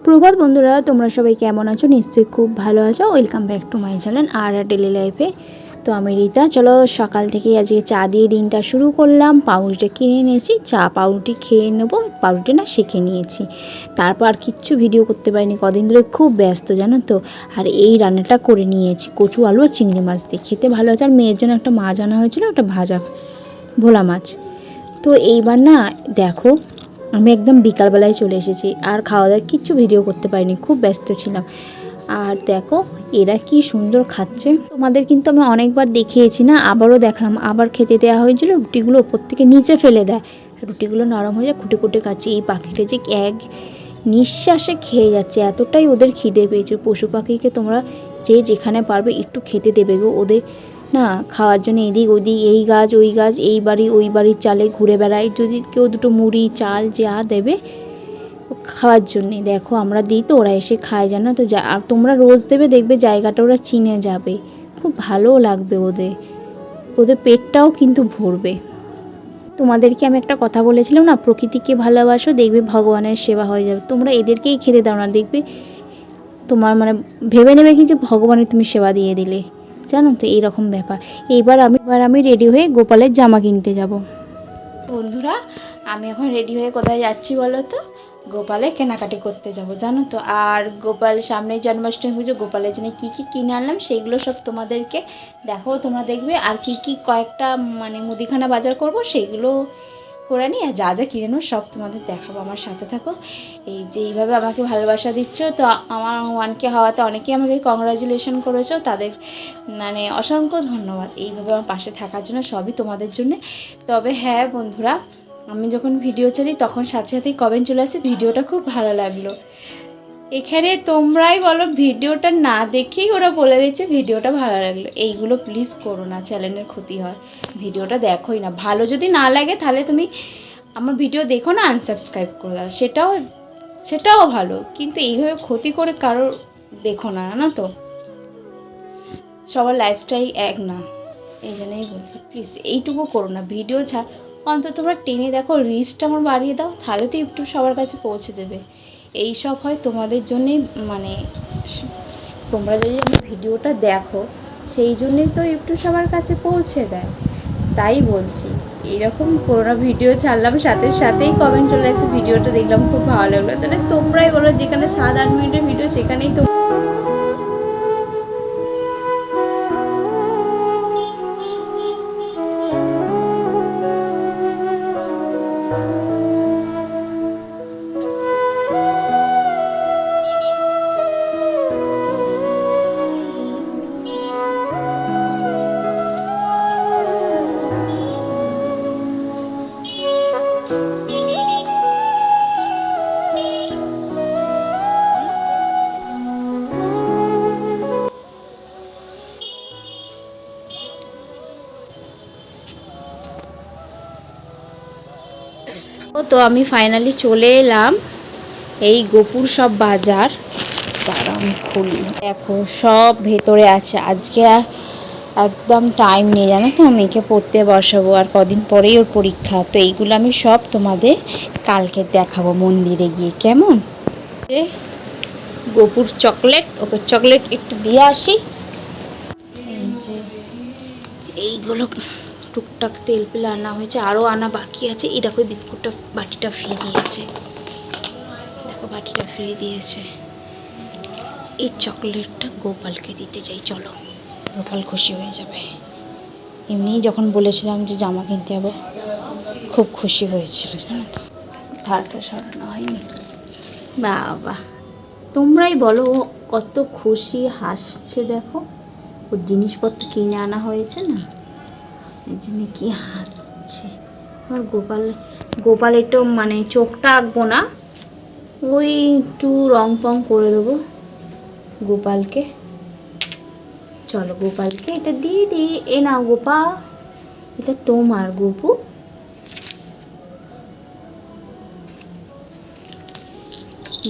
সুপ্রভাত বন্ধুরা, তোমরা সবাই কেমন আছো? নিশ্চয়ই খুব ভালো আছো। Welcome back to my channel R daily লাইফে তো আমি রীতা। চলো, সকাল থেকে আজকে চা দিয়ে দিনটা শুরু করলাম। পাউরুটিটা কিনে নিয়েছি চা, পাউরুটি খেয়ে নেব। পাউরুটি না শিখে নিয়েছি। তারপর আর কিচ্ছু ভিডিও করতে পারিনি। কদিন ধরে খুব ব্যস্ত, জানো তো? আর এই রান্নাটা করে নিয়েছি। কচু, আলু আর চিংড়ি মাছ দিয়ে। খেতে ভালো আছে। আর মেয়ের জন্য একটা মাছ আনা হয়েছিল। ওটা ভাজা ভোলা মাছ। তো এইবার না, দেখো আমি একদম বিকালবেলায় চলে এসেছি। আর খাওয়া দাওয়া কিচ্ছু ভিডিও করতে পারিনি, খুব ব্যস্ত ছিলাম। আর দেখো, এরা কি সুন্দর খাচ্ছে। তোমাদের কিন্তু আমি অনেকবার দেখিয়েছি না, আবারও দেখলাম। আবার খেতে দেওয়া হয়েছিল, রুটিগুলো ওপর থেকে নিচে ফেলে দেয়। রুটিগুলো নরম হয়ে যায়, খুঁটে খুঁটে খাচ্ছে। এই পাখিটা যে এক নিঃশ্বাসে খেয়ে যাচ্ছে, এতটাই ওদের খিদে পেয়েছে। পশু পাখিকে তোমরা যে যেখানে পারবে একটু খেতে দেবে গো। ওদের না, খাওয়ার জন্য এদিক ওদিক, এই গাছ, ওই গাছ, এই বাড়ি, ওই বাড়ির চালে ঘুরে বেড়ায়। যদি কেউ দুটো মুড়ি, চাল যা দেবে খাওয়ার জন্যে। দেখো, আমরা দিই তো, ওরা এসে খায়, জানো তো? যা, আর তোমরা রোজ দেবে, দেখবে জায়গাটা ওরা চিনে যাবে। খুব ভালোও লাগবে ওদের। ওদের পেটটাও কিন্তু ভরবে। তোমাদেরকে আমি একটা কথা বলেছিলাম না, প্রকৃতিকে ভালোবাসো, দেখবে ভগবানের সেবা হয়ে যাবে। তোমরা এদেরকেই খেতে দাও না, দেখবে তোমার মানে ভেবে নেবে কি যে ভগবানের তুমি সেবা দিয়ে দিলে। জানো তো, এইরকম ব্যাপার। এইবার আমি এবার আমি রেডি হয়ে গোপালের জামা কিনতে যাব। বন্ধুরা, আমি এখন রেডি হয়ে কোথায় যাচ্ছি বলো তো? গোপালের কেনাকাটি করতে যাব, জানো তো। আর গোপাল সামনে জন্মাষ্টমী পুজো, গোপালের জন্য কী কী কিনে আনলাম সেইগুলো সব তোমাদেরকে দেখো তোমরা দেখবে আর কি কি কয়েকটা মানে মুদিখানা বাজার করব সেইগুলো করে নিই আর যা যা কিনে নেব, সব তোমাদের দেখাবো, আমার সাথে থাকো। এই যে এইভাবে আমাকে ভালোবাসা দিচ্ছ, তো আমার ওয়ানকে হওয়াতে অনেকেই আমাকে কংগ্রাচুলেশন করেছ, তাদের মানে অসংখ্য ধন্যবাদ। এইভাবে আমার পাশে থাকার জন্য, সবই তোমাদের জন্য। তবে হ্যাঁ বন্ধুরা, আমি যখন ভিডিও ছাড়ি, তখন সাথে সাথেই কমেন্ট চলে আসে, ভিডিওটা খুব ভালো লাগল। এখানে তোমরাই বলো ভিডিওটা না দেখেই ওরা বলে দিচ্ছে ভিডিওটা ভালো লাগল। এইগুলো প্লিজ করো না চ্যানেলের ক্ষতি হয়। ভিডিওটা দেখোই না। ভালো যদি না লাগে তাহলে তুমি আমার ভিডিও দেখো না আনসাবস্ক্রাইব করে দাও। সেটাও সেটাও ভালো। কিন্তু এইভাবে ক্ষতি করে কারোর দেখো না, জানো তো? সবার লাইফস্টাইল এক না। এই জন্যই বলছি প্লিজ এইটুকু করো না। ভিডিও ছাড়। অন্তত তোমরা টেনে দেখো রিচটা আমার বাড়িয়ে দাও। তাহলে তো ইউটিউব সবার কাছে পৌঁছে দেবে। এই সব হয় তোমাদের জন্যে মানে তোমরা যদি আমার ভিডিওটা দেখো, সেই জন্যেই তো একটু সবার কাছে পৌঁছে দেয়। তাই বলছি, এরকম করোনা ভিডিও ছাড়লাম, সাথে সাথেই কমেন্ট চলে আসে ভিডিওটা দেখলাম, খুব ভালো লাগল। তাহলে তোমরাই বলো, যেখানে সাত আট মিনিটের ভিডিও, সেখানেই তো তো আমি ফাইনালি চলে এলাম এই গোপুর সব বাজার। আমি খুলি। দেখো, সব ভেতরে আছে। আজকে একদম টাইম নেই, জানো তো? মেয়েকে পড়তে বসাবো আর কদিন পরেই ওর পরীক্ষা। তো এইগুলো আমি সব তোমাদের কালকে দেখাবো মন্দিরে গিয়ে, কেমন? গোপুর চকলেট ওকে চকলেট একটু দিয়ে আসি। এইগুলো টুকটাক তেল পেলে আনা হয়েছে, আরও আনা বাকি আছে। এই দেখো বিস্কুটটা বাটিটা ফ্রি দিয়েছে। দেখো, বাটিটা ফ্রি দিয়েছে। এই চকলেটটা গোপালকে দিতে চাই চলো। গোপাল খুশি হয়ে যাবে। এমনি যখন বলেছিলাম যে জামা কিনতে হবে খুব খুশি হয়েছিল, জানো তো। ধারটা সরানো হয়নি। বাবা, তোমরাই বলো কত খুশি, হাসছে, দেখো। ওর জিনিসপত্র কিনে আনা হয়েছে না? জন্য কি হাসছে। আমার গোপাল গোপাল একটু মানে চোখটা আঁকবো না। ওই একটু রং ফং করে দেবো গোপালকে। চলো গোপালকে এটা দিয়ে দিই। এ না গোপা, এটা তোমার গোপু।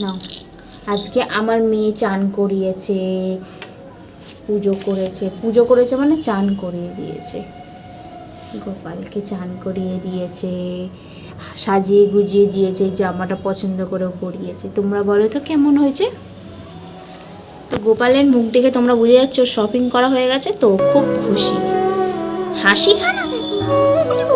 নাও, আজকে আমার মেয়ে চান করিয়েছে, পুজো করেছে। পুজো করেছে মানে চান করিয়ে দিয়েছে। গোপালকে চান করিয়ে দিয়েছে, সাজিয়ে গুজিয়ে দিয়েছে জামাটা পছন্দ করেও পরিয়েছে। তোমরা বলো তো কেমন হয়েছে? তো গোপালের মুখ দেখে তোমরা বুঝে যাচ্ছ শপিং করা হয়ে গেছে, তো খুব খুশি। হাসি খানা দেখো